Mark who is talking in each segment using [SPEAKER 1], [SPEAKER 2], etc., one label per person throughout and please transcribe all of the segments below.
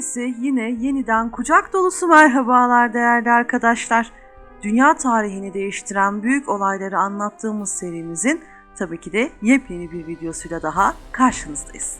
[SPEAKER 1] Herkese yine yeniden kucak dolusu merhabalar değerli arkadaşlar. Dünya tarihini değiştiren büyük olayları anlattığımız serimizin tabii ki de yepyeni bir videosuyla daha karşınızdayız.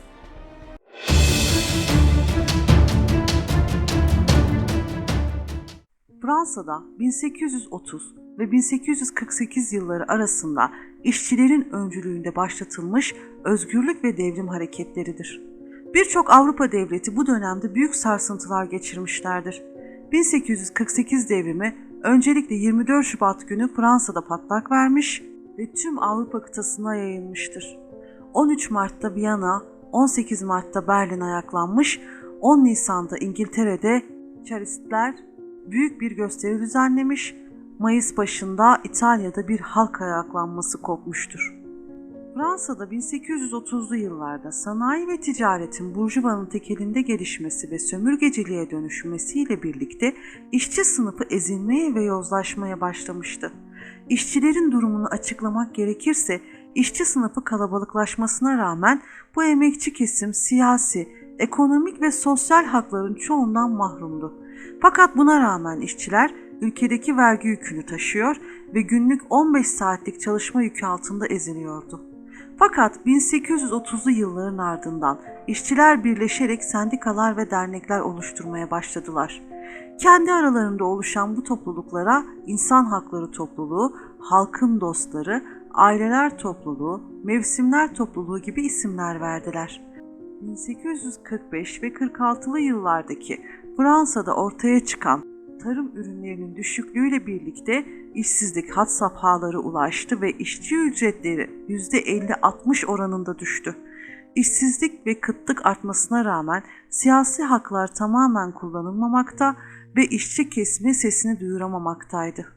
[SPEAKER 1] Fransa'da 1830 ve 1848 yılları arasında işçilerin öncülüğünde başlatılmış özgürlük ve devrim hareketleridir. Birçok Avrupa devleti bu dönemde büyük sarsıntılar geçirmişlerdir. 1848 devrimi öncelikle 24 Şubat günü Fransa'da patlak vermiş ve tüm Avrupa kıtasına yayılmıştır. 13 Mart'ta Viyana, 18 Mart'ta Berlin ayaklanmış, 10 Nisan'da İngiltere'de Charistler büyük bir gösteri düzenlemiş, Mayıs başında İtalya'da bir halk ayaklanması kopmuştur. Fransa'da 1830'lu yıllarda sanayi ve ticaretin burjuvanın tekelinde gelişmesi ve sömürgeciliğe dönüşmesiyle birlikte işçi sınıfı ezilmeye ve yozlaşmaya başlamıştı. İşçilerin durumunu açıklamak gerekirse işçi sınıfı kalabalıklaşmasına rağmen bu emekçi kesim siyasi, ekonomik ve sosyal hakların çoğundan mahrumdu. Fakat buna rağmen işçiler ülkedeki vergi yükünü taşıyor ve günlük 15 saatlik çalışma yükü altında eziliyordu. Fakat 1830'lu yılların ardından işçiler birleşerek sendikalar ve dernekler oluşturmaya başladılar. Kendi aralarında oluşan bu topluluklara insan hakları topluluğu, halkın dostları, aileler topluluğu, mevsimler topluluğu gibi isimler verdiler. 1845 ve 46'lı yıllardaki Fransa'da ortaya çıkan tarım ürünlerinin düşüklüğüyle birlikte işsizlik had safhaları ulaştı ve işçi ücretleri %50-60 oranında düştü. İşsizlik ve kıtlık artmasına rağmen siyasi haklar tamamen kullanılmamakta ve işçi kesimi sesini duyuramamaktaydı.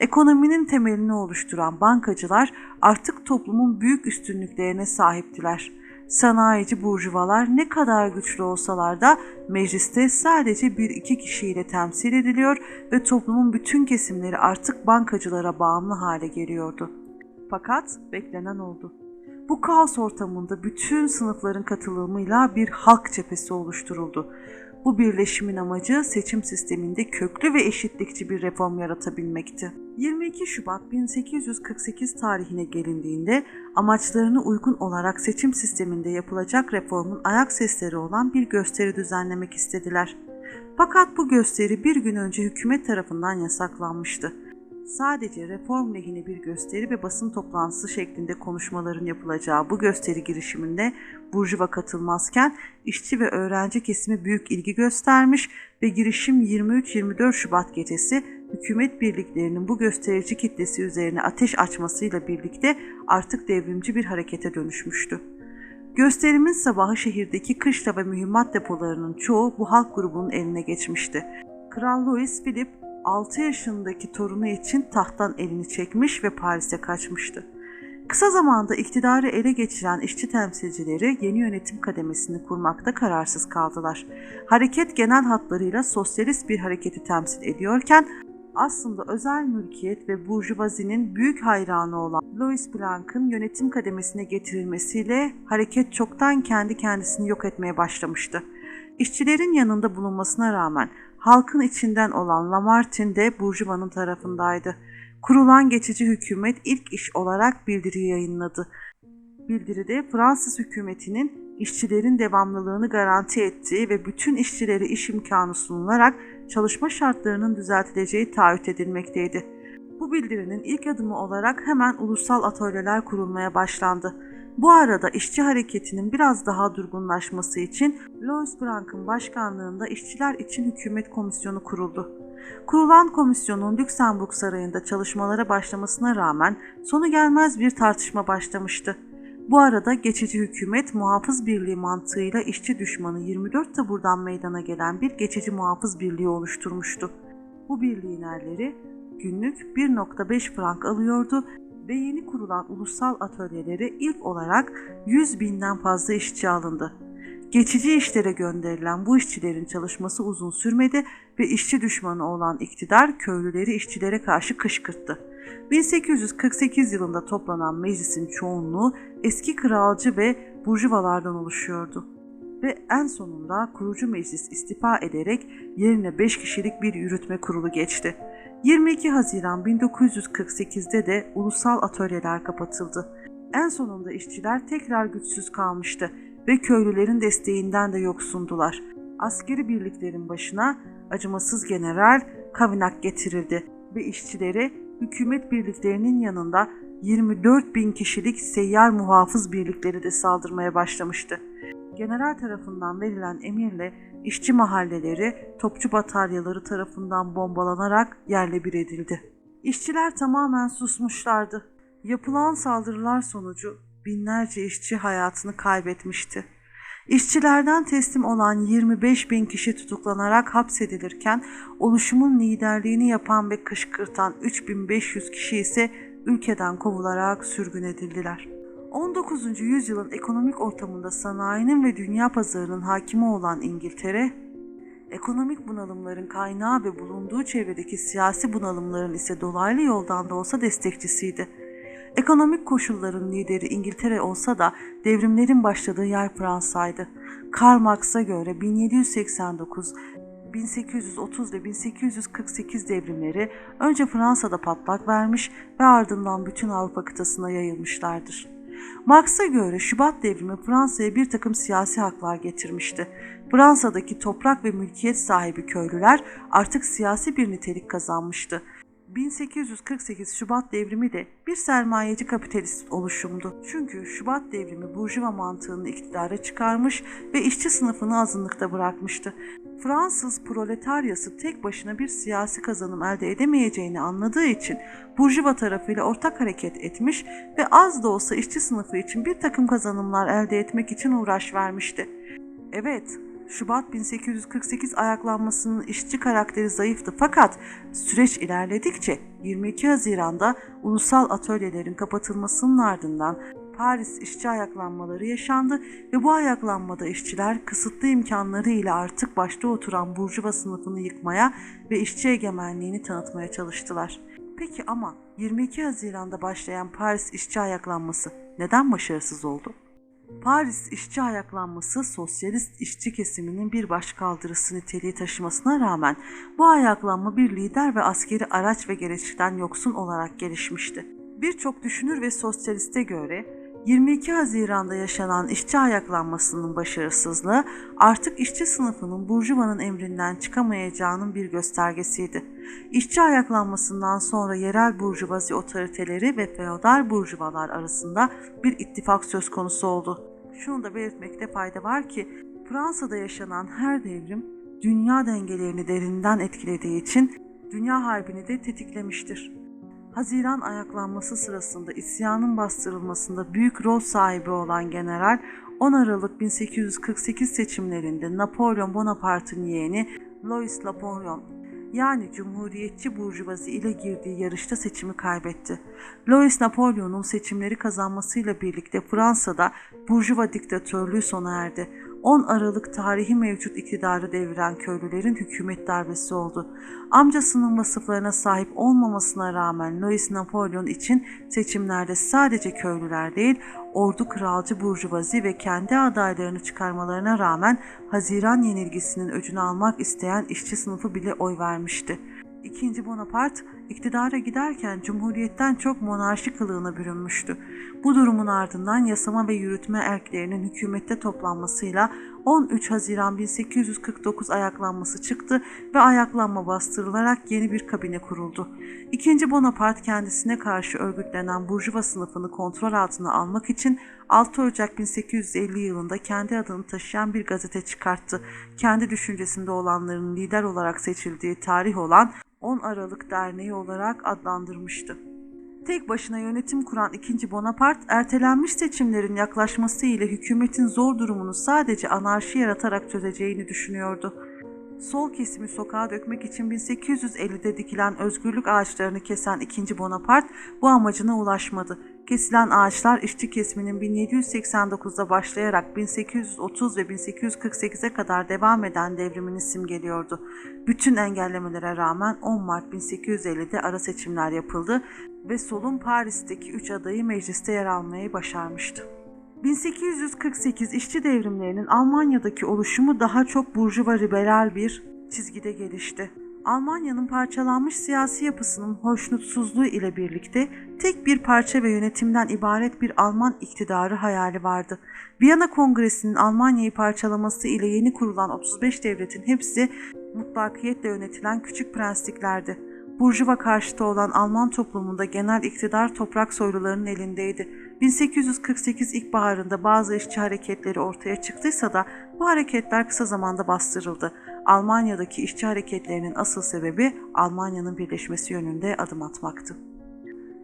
[SPEAKER 1] Ekonominin temelini oluşturan bankacılar artık toplumun büyük üstünlüklerine sahiptiler. Sanayici burjuvalar ne kadar güçlü olsalar da mecliste sadece bir iki kişiyle temsil ediliyor ve toplumun bütün kesimleri artık bankacılara bağımlı hale geliyordu. Fakat beklenen oldu. Bu kaos ortamında bütün sınıfların katılımıyla bir halk cephesi oluşturuldu. Bu birleşimin amacı seçim sisteminde köklü ve eşitlikçi bir reform yaratabilmekti. 22 Şubat 1848 tarihine gelindiğinde amaçlarına uygun olarak seçim sisteminde yapılacak reformun ayak sesleri olan bir gösteri düzenlemek istediler. Fakat bu gösteri bir gün önce hükümet tarafından yasaklanmıştı. Sadece reform lehine bir gösteri ve basın toplantısı şeklinde konuşmaların yapılacağı bu gösteri girişiminde Burjuva katılmazken işçi ve öğrenci kesimi büyük ilgi göstermiş ve girişim 23-24 Şubat gecesi hükümet birliklerinin bu gösterici kitlesi üzerine ateş açmasıyla birlikte artık devrimci bir harekete dönüşmüştü. Gösterimin sabahı şehirdeki kışla ve mühimmat depolarının çoğu bu halk grubunun eline geçmişti. Kral Louis Philip 6 yaşındaki torunu için tahttan elini çekmiş ve Paris'e kaçmıştı. Kısa zamanda iktidarı ele geçiren işçi temsilcileri yeni yönetim kademesini kurmakta kararsız kaldılar. Hareket genel hatlarıyla sosyalist bir hareketi temsil ediyorken aslında özel mülkiyet ve burjuvazinin büyük hayranı olan Louis Blanc'ın yönetim kademesine getirilmesiyle hareket çoktan kendi kendisini yok etmeye başlamıştı. İşçilerin yanında bulunmasına rağmen halkın içinden olan Lamartine de Burjuva'nın tarafındaydı. Kurulan geçici hükümet ilk iş olarak bildiri yayınladı. Bildiride Fransız hükümetinin işçilerin devamlılığını garanti ettiği ve bütün işçilere iş imkanı sunularak çalışma şartlarının düzeltileceği taahhüt edilmekteydi. Bu bildirinin ilk adımı olarak hemen ulusal atölyeler kurulmaya başlandı. Bu arada işçi hareketinin biraz daha durgunlaşması için Louis Blanc'ın başkanlığında işçiler için hükümet komisyonu kuruldu. Kurulan komisyonun Lüksemburg Sarayı'nda çalışmalara başlamasına rağmen sonu gelmez bir tartışma başlamıştı. Bu arada geçici hükümet muhafız birliği mantığıyla işçi düşmanı 24 taburdan meydana gelen bir geçici muhafız birliği oluşturmuştu. Bu birliğin erleri günlük 1.5 frank alıyordu ve yeni kurulan ulusal atölyelere ilk olarak 100 binden fazla işçi alındı. Geçici işlere gönderilen bu işçilerin çalışması uzun sürmedi ve işçi düşmanı olan iktidar köylüleri işçilere karşı kışkırttı. 1848 yılında toplanan meclisin çoğunluğu eski kralcı ve burjuvalardan oluşuyordu. ve en sonunda kurucu meclis istifa ederek yerine 5 kişilik bir yürütme kurulu geçti. 22 Haziran 1948'de de ulusal atölyeler kapatıldı. En sonunda işçiler tekrar güçsüz kalmıştı ve köylülerin desteğinden de yoksundular. Askeri birliklerin başına acımasız general Kavinak getirildi ve işçileri hükümet birliklerinin yanında 24 bin kişilik seyyar muhafız birlikleri de saldırmaya başlamıştı. General tarafından verilen emirle işçi mahalleleri topçu bataryaları tarafından bombalanarak yerle bir edildi. İşçiler tamamen susmuşlardı. Yapılan saldırılar sonucu binlerce işçi hayatını kaybetmişti. İşçilerden teslim olan 25 bin kişi tutuklanarak hapsedilirken oluşumun liderliğini yapan ve kışkırtan 3500 kişi ise ülkeden kovularak sürgün edildiler. 19. yüzyılın ekonomik ortamında sanayinin ve dünya pazarının hakimi olan İngiltere, ekonomik bunalımların kaynağı ve bulunduğu çevredeki siyasi bunalımların ise dolaylı yoldan da olsa destekçisiydi. Ekonomik koşulların lideri İngiltere olsa da devrimlerin başladığı yer Fransa'ydı. Karl Marx'a göre 1789, 1830 ve 1848 devrimleri önce Fransa'da patlak vermiş ve ardından bütün Avrupa kıtasına yayılmışlardır. Marx'a göre Şubat devrimi Fransa'ya bir takım siyasi haklar getirmişti. Fransa'daki toprak ve mülkiyet sahibi köylüler artık siyasi bir nitelik kazanmıştı. 1848 Şubat devrimi de bir sermayeci kapitalist oluşumdu. Çünkü Şubat devrimi burjuva mantığını iktidara çıkarmış ve işçi sınıfını azınlıkta bırakmıştı. Fransız proletaryası tek başına bir siyasi kazanım elde edemeyeceğini anladığı için burjuva tarafıyla ortak hareket etmiş ve az da olsa işçi sınıfı için bir takım kazanımlar elde etmek için uğraş vermişti. Evet, Şubat 1848 ayaklanmasının işçi karakteri zayıftı fakat süreç ilerledikçe 22 Haziran'da ulusal atölyelerin kapatılmasının ardından Paris işçi ayaklanmaları yaşandı ve bu ayaklanmada işçiler kısıtlı imkanlarıyla artık başta oturan burjuva sınıfını yıkmaya ve işçi egemenliğini tanıtmaya çalıştılar. Peki ama 22 Haziran'da başlayan Paris işçi ayaklanması neden başarısız oldu? Paris işçi ayaklanması sosyalist işçi kesiminin bir başkaldırısı niteliği taşımasına rağmen bu ayaklanma bir lider ve askeri araç ve gereçten yoksun olarak gelişmişti. Birçok düşünür ve sosyaliste göre 22 Haziran'da yaşanan işçi ayaklanmasının başarısızlığı artık işçi sınıfının burjuvanın emrinden çıkamayacağının bir göstergesiydi. İşçi ayaklanmasından sonra yerel burjuvazi otoriteleri ve feodal burjuvalar arasında bir ittifak söz konusu oldu. Şunu da belirtmekte fayda var ki Fransa'da yaşanan her devrim dünya dengelerini derinden etkilediği için dünya harbini de tetiklemiştir. Haziran ayaklanması sırasında isyanın bastırılmasında büyük rol sahibi olan general 10 Aralık 1848 seçimlerinde Napolyon Bonaparte'ın yeğeni Louis Napoleon yani Cumhuriyetçi Burjuvazi ile girdiği yarışta seçimi kaybetti. Louis Napoleon'un seçimleri kazanmasıyla birlikte Fransa'da Burjuva diktatörlüğü sona erdi. 10 Aralık tarihi mevcut iktidarı deviren köylülerin hükümet darbesi oldu. Amcasının vasıflarına sahip olmamasına rağmen Louis Napolyon için seçimlerde sadece köylüler değil, ordu kralcı burjuvazi ve kendi adaylarını çıkarmalarına rağmen Haziran yenilgisinin öcünü almak isteyen işçi sınıfı bile oy vermişti. İkinci Bonaparte iktidara giderken cumhuriyetten çok monarşi kılığına bürünmüştü. Bu durumun ardından yasama ve yürütme erklerinin hükümette toplanmasıyla 13 Haziran 1849 ayaklanması çıktı ve ayaklanma bastırılarak yeni bir kabine kuruldu. İkinci Bonaparte kendisine karşı örgütlenen burjuva sınıfını kontrol altına almak için 6 Ocak 1850 yılında kendi adını taşıyan bir gazete çıkarttı. Kendi düşüncesinde olanların lider olarak seçildiği tarih olan 10 Aralık Derneği olarak adlandırmıştı. Tek başına yönetim kuran 2. Bonaparte, ertelenmiş seçimlerin yaklaşması ile hükümetin zor durumunu sadece anarşi yaratarak çözeceğini düşünüyordu. Sol kesimi sokağa dökmek için 1850'de dikilen özgürlük ağaçlarını kesen 2. Bonaparte bu amacına ulaşmadı. Kesilen ağaçlar işçi kesiminin 1789'da başlayarak 1830 ve 1848'e kadar devam eden devrimini simgeliyordu. Bütün engellemelere rağmen 10 Mart 1850'de ara seçimler yapıldı ve solun Paris'teki 3 adayı mecliste yer almayı başarmıştı. 1848 işçi devrimlerinin Almanya'daki oluşumu daha çok burjuva liberal bir çizgide gelişti. Almanya'nın parçalanmış siyasi yapısının hoşnutsuzluğu ile birlikte tek bir parça ve yönetimden ibaret bir Alman iktidarı hayali vardı. Viyana Kongresi'nin Almanya'yı parçalaması ile yeni kurulan 35 devletin hepsi mutlakiyetle yönetilen küçük prensliklerdi. Burjuva karşıtı olan Alman toplumunda genel iktidar toprak soylularının elindeydi. 1848 ilkbaharında bazı işçi hareketleri ortaya çıktıysa da bu hareketler kısa zamanda bastırıldı. Almanya'daki işçi hareketlerinin asıl sebebi Almanya'nın birleşmesi yönünde adım atmaktı.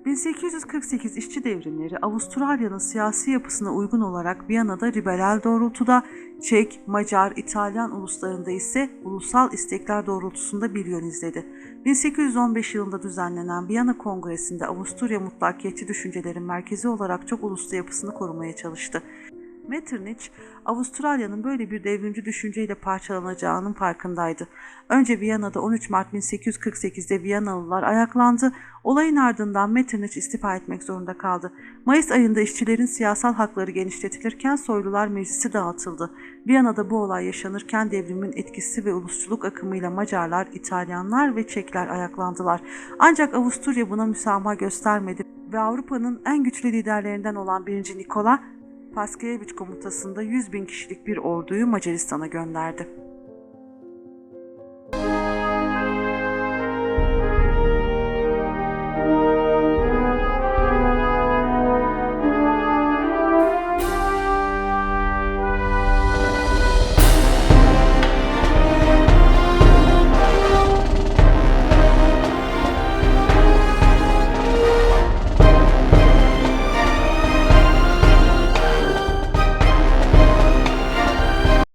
[SPEAKER 1] 1848 işçi devrimleri Avustralya'nın siyasi yapısına uygun olarak Viyana'da liberal doğrultuda, Çek, Macar, İtalyan uluslarında ise ulusal istekler doğrultusunda bir yön izledi. 1815 yılında düzenlenen Viyana Kongresi'nde Avusturya mutlakiyetçi düşüncelerin merkezi olarak çok uluslu yapısını korumaya çalıştı. Metternich, Avustralya'nın böyle bir devrimci düşünceyle parçalanacağının farkındaydı. Önce Viyana'da 13 Mart 1848'de Viyanalılar ayaklandı. Olayın ardından Metternich istifa etmek zorunda kaldı. Mayıs ayında işçilerin siyasal hakları genişletilirken soylular meclisi dağıtıldı. Viyana'da bu olay yaşanırken devrimin etkisi ve ulusçuluk akımıyla Macarlar, İtalyanlar ve Çekler ayaklandılar. Ancak Avusturya buna müsamaha göstermedi ve Avrupa'nın en güçlü liderlerinden olan 1. Nikola Paskevich komutasında 100 bin kişilik bir orduyu Macaristan'a gönderdi.